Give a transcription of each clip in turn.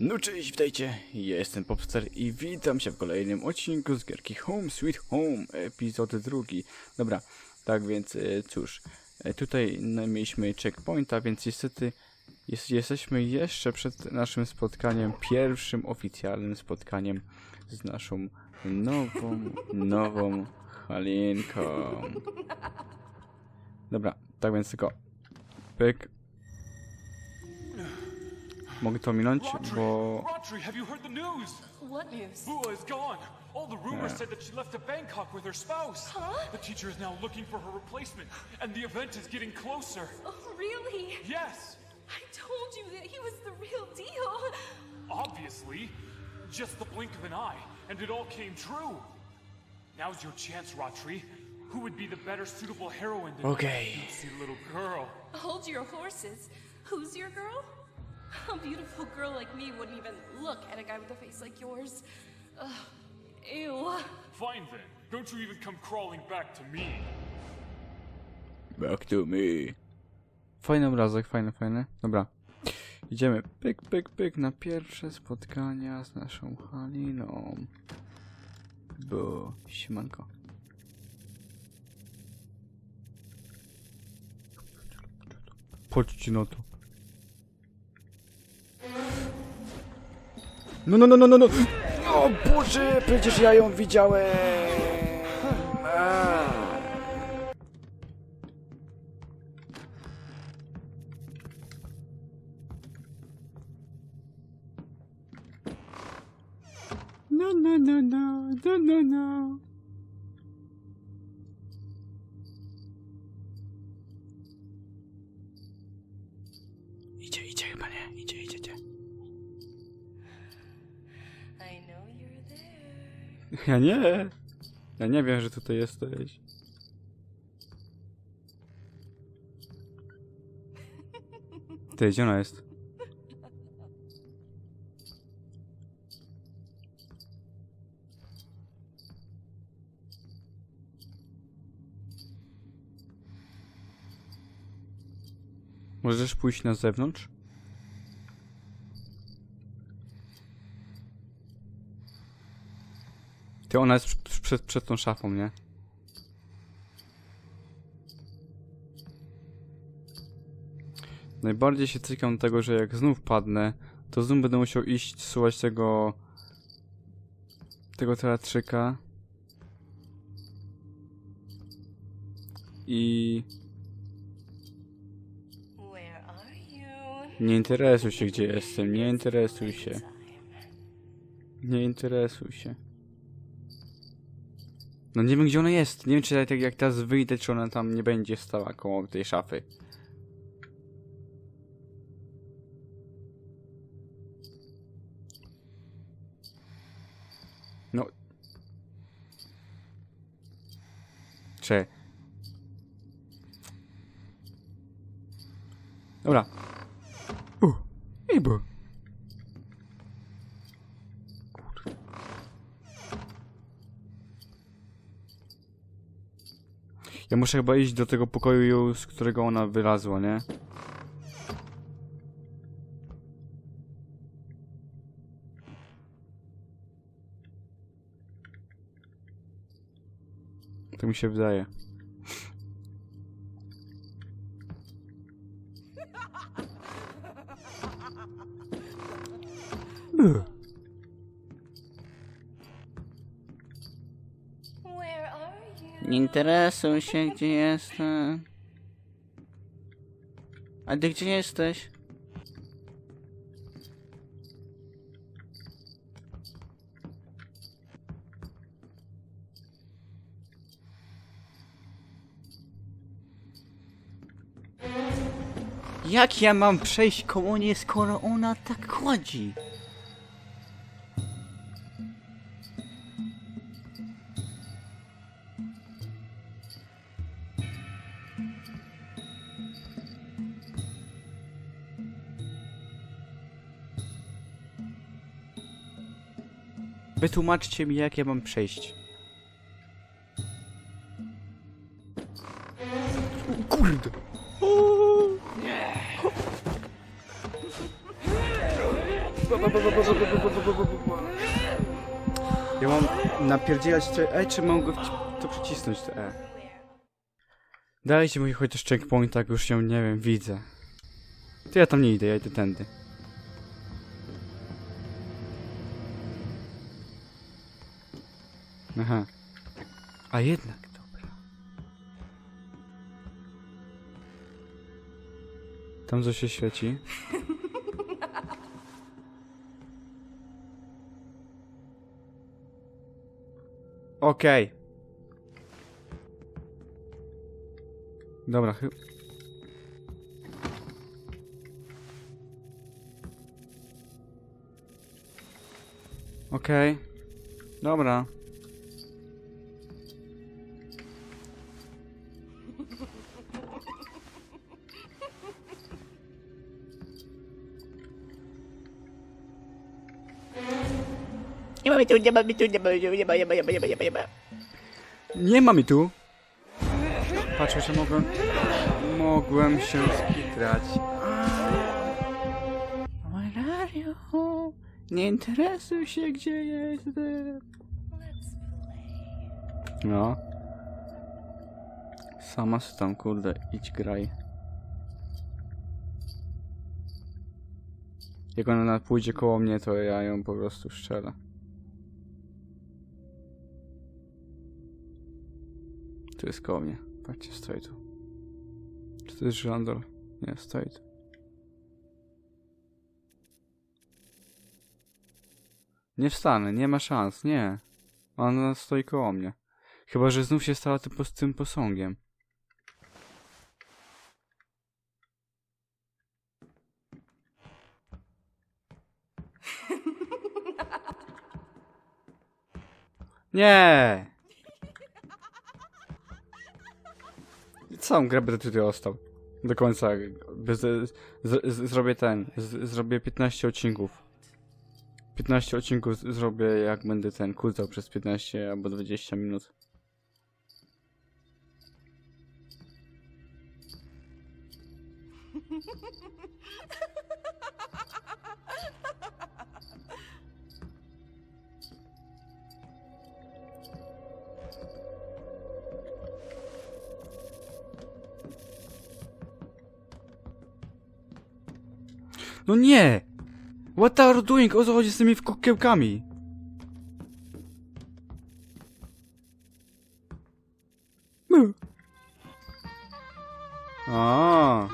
No cześć, witajcie, jestem Popstar i witam się w kolejnym odcinku z gierki Home Sweet Home, epizod drugi. Dobra, tak więc e, cóż, e, tutaj mieliśmy checkpointa, więc niestety jest, jesteśmy jeszcze przed naszym spotkaniem, pierwszym oficjalnym spotkaniem z naszą nową, nową Halinką. Dobra, tak więc tylko pyk. Mogę to minąć, bo... Audrey, have you heard the news? What news? Bua is gone. All the rumors said that she left to Bangkok with her spouse. Huh? The teacher is now looking for her replacement, and the event is getting closer. Oh, really? Yes, I told you that he was the real deal. obviously. Just the blink of an eye, and it all came true. Now's your chance, Ratri. Who would be the better suitable heroine than Okay. that little girl? Hold your horses. Who's your girl? A beautiful girl like me wouldn't even look at a guy with a face like yours. Ugh, ew. Fine then. Don't you even come crawling back to me. Back to me. Fajny obrazek, fajny, fajny. Dobra. Idziemy pyk, pyk, pyk na pierwsze spotkania z naszą Haliną. Bo, siemanko. Na to. No, no, no, no, no, no. O Boże, przecież ja ją widziałem. No, no, no, no, no, no, no. Ja nie. Ja nie wiem, że tutaj jesteś. Ty, gdzie ona jest? Możesz pójść na zewnątrz? Ty, ona jest przed, przed, tą szafą, nie? Najbardziej się cykam tego, że jak znów padnę, to znów będę musiał iść słuchać tego... tego teatrzyka. I... Nie interesuj się, gdzie jestem, nie interesuj się. Nie interesuj się. No nie wiem gdzie ona jest. Nie wiem czy tak jak teraz wyjdę, czy ona tam nie będzie stała koło tej szafy. No. Cze. Dobra. Uh, i bo. Ja muszę chyba iść do tego pokoju, z którego ona wylazła, nie? To mi się wydaje. Ugh. Nie interesuj się, gdzie jestem. A ty gdzie jesteś? Jak ja mam przejść koło niej, skoro ona tak chodzi? Wytłumaczcie mi, jak ja mam przejść. O kurde! Ja mam napierdzielać to... Ej, czy mam go to przycisnąć, to E. Dajcie mi chociaż checkpoint, tak już się, nie wiem, widzę. To ja tam nie idę, ja idę tędy. A jednak, dobra. Tam co się świeci? Okej. Dobra, chyba... Okej. Dobra. Mamy tu, nie mamy tu, nie mamy tu, nie ma, nie ma, nie ma, nie ma, nie ma, nie ma. Nie ma mi tu. Patrzę, że mogłem... Mogłem się skitrać. Mario, nie interesuj się, gdzie jestem. No. Sama se tam, kurde, idź graj. Jak ona pójdzie koło mnie, to ja ją po prostu strzelę. Tu jest koło mnie. Patrzcie, stoi tu. Czy to jest żandol? Nie, stoi tu. Nie wstanę, nie ma szans, nie. Ona stoi koło mnie. Chyba, że znów się stała tym, pos- tym posągiem. Nie! Całą grę będę tutaj ostał. Do końca. Bez, z, z, zrobię ten. Z, zrobię 15 odcinków. 15 odcinków z- zrobię, jak będę ten kucał przez 15 albo 20 minut. What are doing? O co chodzi z tymi kukiełkami? A.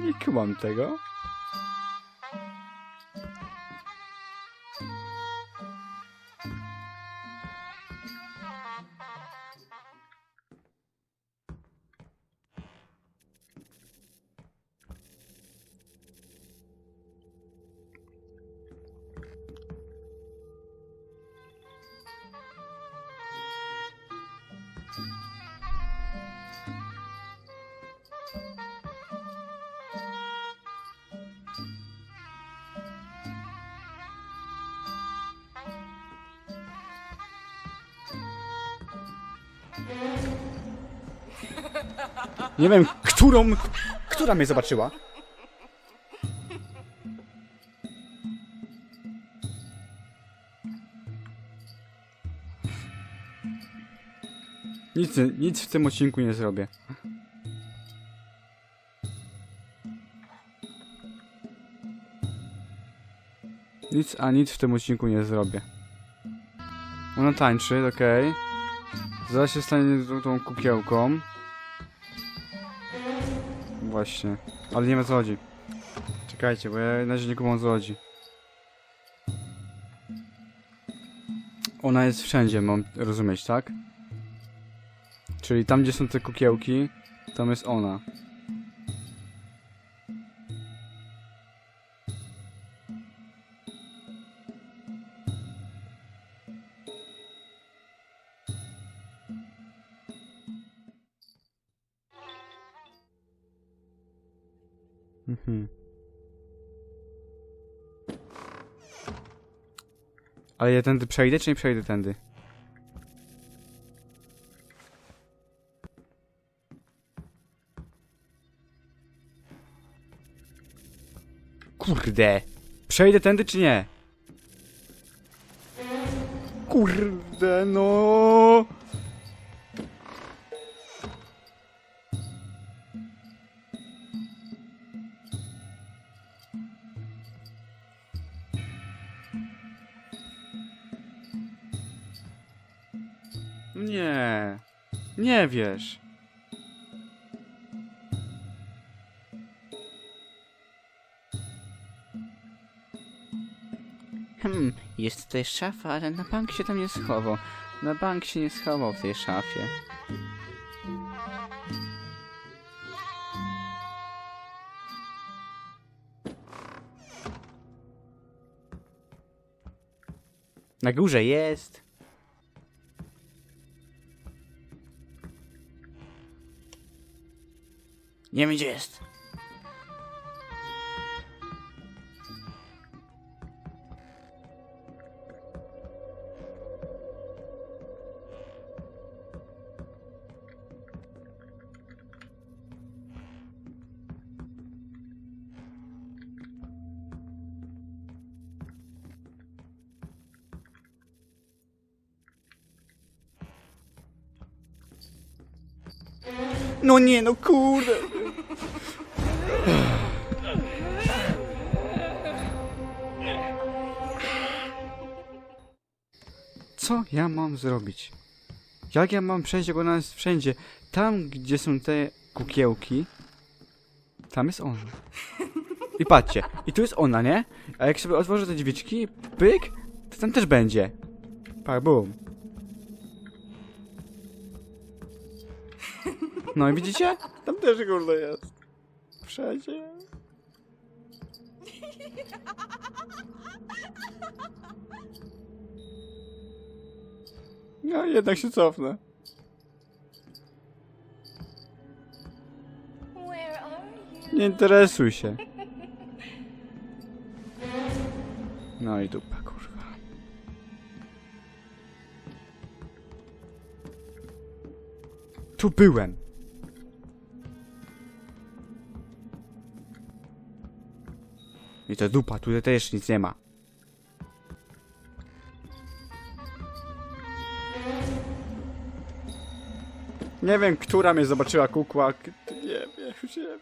Nie kumam tego. Nie wiem, którą... Która mnie zobaczyła? Nic, nic w tym odcinku nie zrobię. Nic, a nic w tym odcinku nie zrobię. Ona tańczy, okej. Zaraz się stanie tą, tą kukiełką. Właśnie. Ale nie wiem o co chodzi. Czekajcie, bo ja na razie nie kumam o co chodzi. ona jest wszędzie, mam rozumieć, tak? Czyli tam, gdzie są te kukiełki, tam jest ona. Ale ja tędy przejdę, czy nie przejdę tędy? Kurde. Przejdę tędy, czy nie? Kurde, no. Nie. Nie wiesz. Hmm, jest tutaj szafa, ale na bank się tam nie schował. Na bank się nie schował w tej szafie. Na górze jest. Nie wiem gdzie jest. No nie, no kurde. Co ja mam zrobić? Jak ja mam przejść, jak ona jest wszędzie? Tam, gdzie są te kukiełki, tam jest ona. I patrzcie, i tu jest ona, nie? A jak sobie otworzę te drzwiczki, pyk, to tam też będzie. Pa, bum. No i widzicie? Tam też kurde jest. Wszędzie. No jednak się cofnę. Nie interesuj się. No i dupa, kurwa. Tu byłem. I to dupa, tutaj też nic nie ma. Nie wiem, która mnie zobaczyła kukła. Nie wiem, już nie wiem.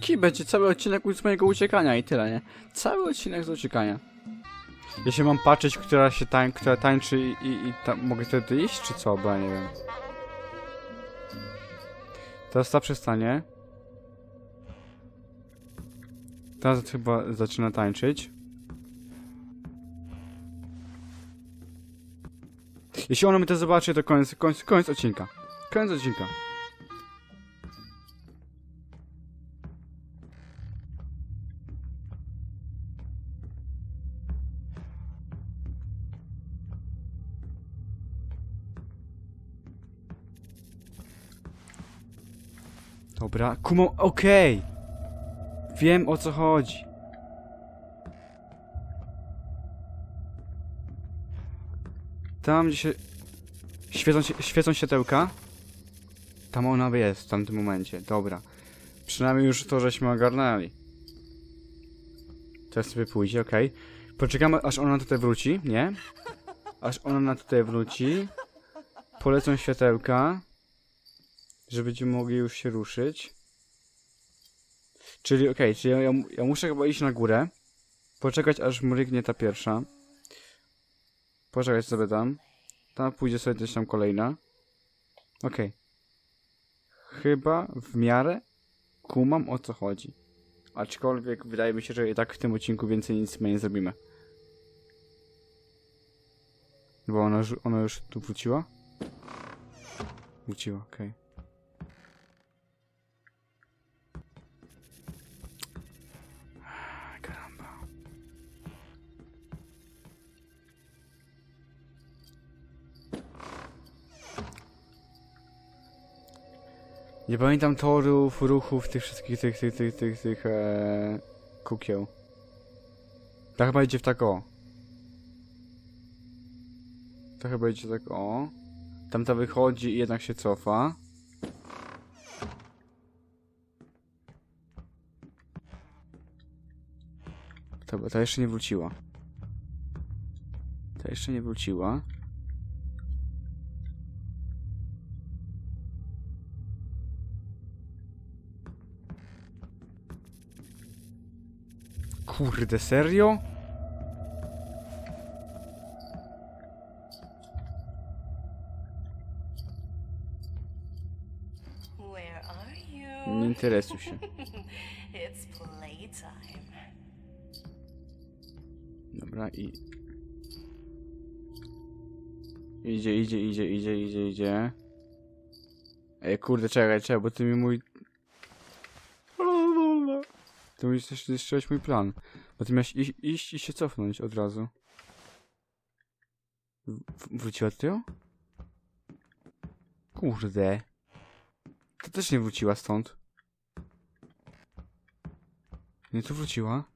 Ki będzie cały odcinek z mojego uciekania i tyle, nie? Cały odcinek z uciekania. Jeśli mam patrzeć, która się tań, która tańczy i, i, i mogę wtedy iść, czy co? Bo ja nie wiem. Teraz ta przestanie. Teraz chyba zaczyna tańczyć. Jeśli ona mnie to zobaczy, to koniec, koniec, koniec odcinka. Koniec odcinka. Dobra, kumą, okej. Wiem o co chodzi. Tam gdzie się świecą, się świecą światełka. Tam ona jest w tamtym momencie. Dobra. Przynajmniej już to żeśmy ogarnęli. Teraz sobie pójdzie, okej. Poczekamy aż ona tutaj wróci, nie? Aż ona tutaj wróci. Polecą światełka. Że będziemy mogli już się ruszyć. Czyli okej, czyli ja, ja, ja muszę chyba iść na górę. Poczekać aż mrygnie ta pierwsza. Poczekać sobie tam. Tam pójdzie sobie też tam kolejna. Okej. chyba w miarę kumam o co chodzi. Aczkolwiek wydaje mi się, że i tak w tym odcinku więcej nic my nie zrobimy. Bo ona, ona już tu wróciła? Wróciła, okej. Karamba. Nie pamiętam torów, ruchów, tych wszystkich tych, tych, tych, tych, tych, ee, kukieł. To chyba idzie w tak o. To chyba idzie tak o. Tamta wychodzi i jednak się cofa. To, to jeszcze nie wróciła. To jeszcze nie wróciła. Kurde, serio? Nie interesuj się. Dobra i... Idzie, idzie, idzie, idzie, idzie, idzie. Ej, kurde, czekaj, czekaj, bo ty mi mój... Ty mi zniszczyłeś mój plan. Ty miałeś iść, i się cofnąć od razu. W wróciła ty? Kurde. To też nie wróciła stąd. Nie, tu wróciła.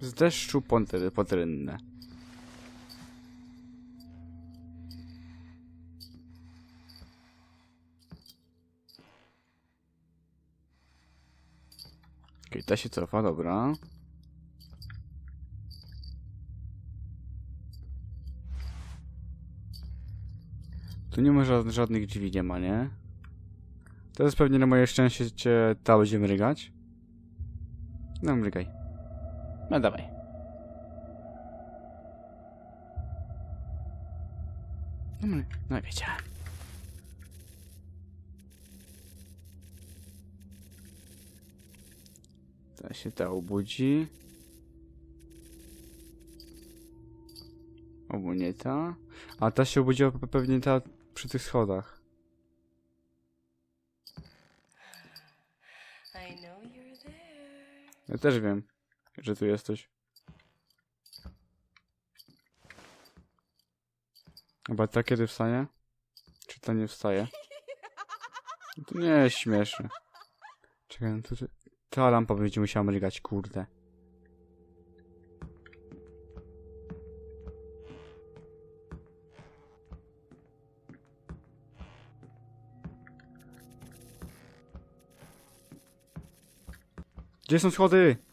Z deszczu poter- potrynne. Okej, ta się cofa, dobra. Tu nie ma ża- żadnych drzwi, nie ma, nie? Teraz pewnie na moje szczęście ta będzie mrygać. No, mrygaj. No dawaj. No, no wiecie. Ta się ta obudzi. Albo nie ta. A ta się obudziła pe- pewnie ta przy tych schodach. Ja też wiem, że tu jesteś. Chyba ta kiedy wstanie? Czy ta nie wstaje? No To nie jest śmieszne. Czekaj, no tu, tu, ta lampa będzie musiała mrygać, kurde. Gdzie są schody?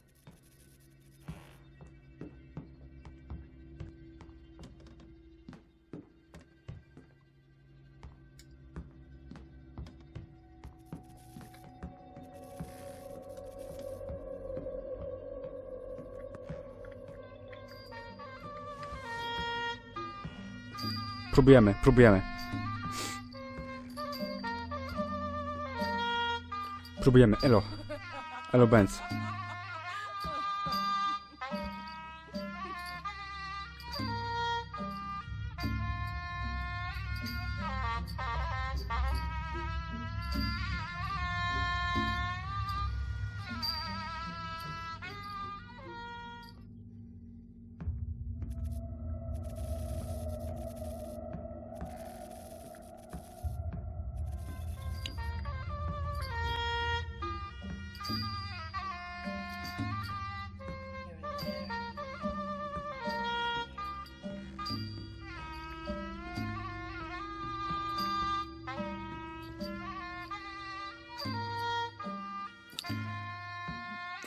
Próbujemy, próbujemy. Próbujemy, elo. Elo Benz.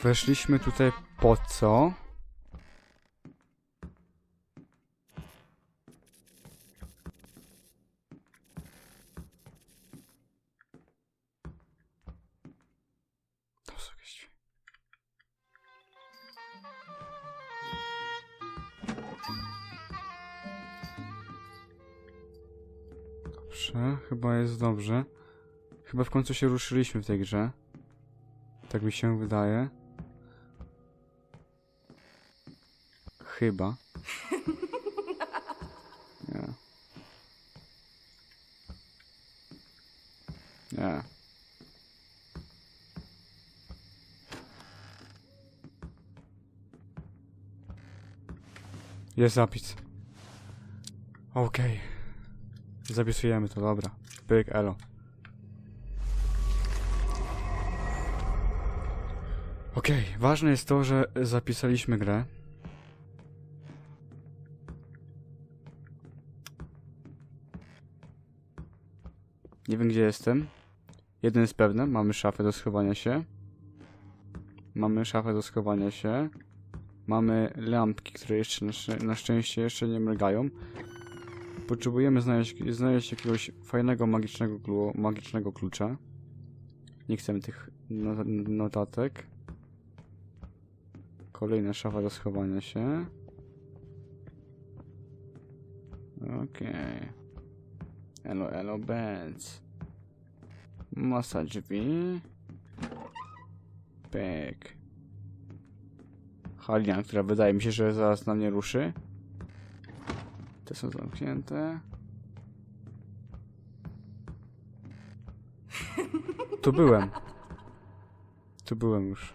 Weszliśmy tutaj po co? Dobrze, chyba jest dobrze. Chyba w końcu się ruszyliśmy w tej grze. Tak mi się wydaje. Chyba. Nie. Nie. Jest zapis. Okej. Zapisujemy to, dobra. Pyk, elo. Okej, ważne jest to, że zapisaliśmy grę. Nie wiem gdzie jestem. Jeden jest pewny, mamy szafę do schowania się. Mamy szafę do schowania się. Mamy lampki, które jeszcze na, szczę- na szczęście jeszcze nie mrygają. Potrzebujemy znaleźć, znaleźć jakiegoś fajnego magicznego, glu, magicznego klucza. Nie chcemy tych no, notatek. Kolejna szafa do schowania się. Okej. Elo, elo, Benz. Masa drzwi. Pyk. Halina, która wydaje mi się, że zaraz na mnie ruszy. Te są zamknięte. Tu byłem. Tu byłem już.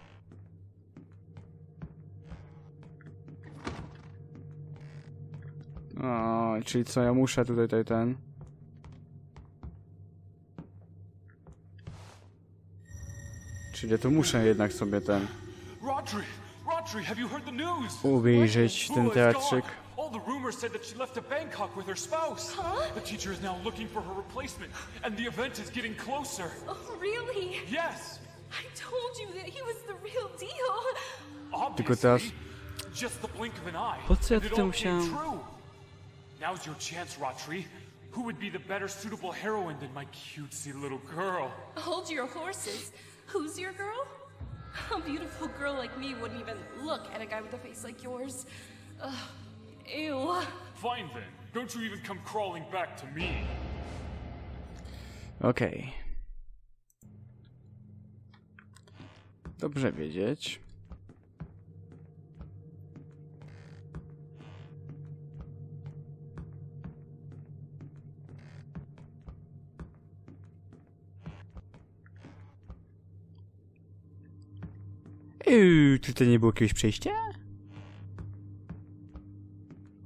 O, czyli co, ja muszę tutaj, tutaj ten... Ja tu muszę jednak sobie ten... Rodri! Rodri, have you heard the news? Obejrzeć ten teatrzyk. All the rumors said that she left to Bangkok with her spouse. The teacher is now looking for her replacement, and the event is getting closer. Oh, really? Yes, I told you that he was the real deal. obviously. teraz- Just the blink of an eye. Po co ja tutaj all came musiałem- true. Now's your chance, Rodri. Who would be the better suitable heroine than my cutesy little girl? Hold your horses. Who's your girl? A beautiful girl like me wouldn't even look at a guy with a face like yours. Ugh, ew. Fine then. Don't you even come crawling back to me. Okej. Dobrze wiedzieć. Yy, tutaj nie było jakiegoś przejścia?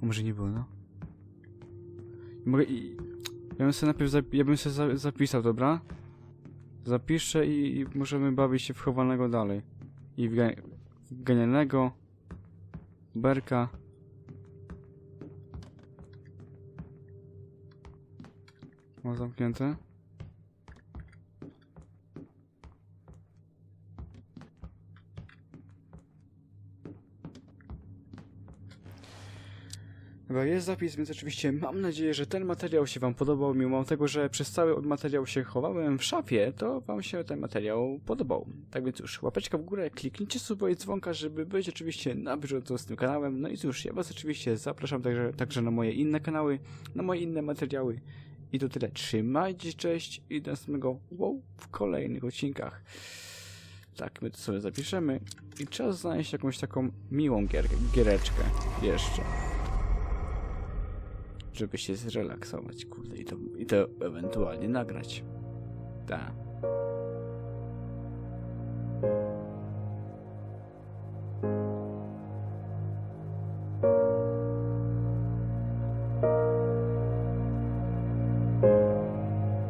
A może nie było, no? Mogę i... Ja bym sobie najpierw ja bym sobie za... zapisał, dobra? Zapiszę i... i możemy bawić się w chowanego dalej. I w, w genialnego Berka. Ma zamknięte? Jest zapis, więc oczywiście mam nadzieję, że ten materiał się Wam podobał. Mimo tego, że przez cały materiał się chowałem w szafie, to Wam się ten materiał podobał. Tak więc już, łapeczka w górę, kliknijcie suba i dzwonka, żeby być oczywiście na bieżąco z tym kanałem. No i cóż, ja Was oczywiście zapraszam także, także na moje inne kanały, na moje inne materiały. I to tyle. Trzymajcie, cześć i do następnego wow w kolejnych odcinkach. Tak, my to sobie zapiszemy. I czas znaleźć jakąś taką miłą gier giereczkę jeszcze żeby się zrelaksować, kurde, i to, i to ewentualnie nagrać. Tak.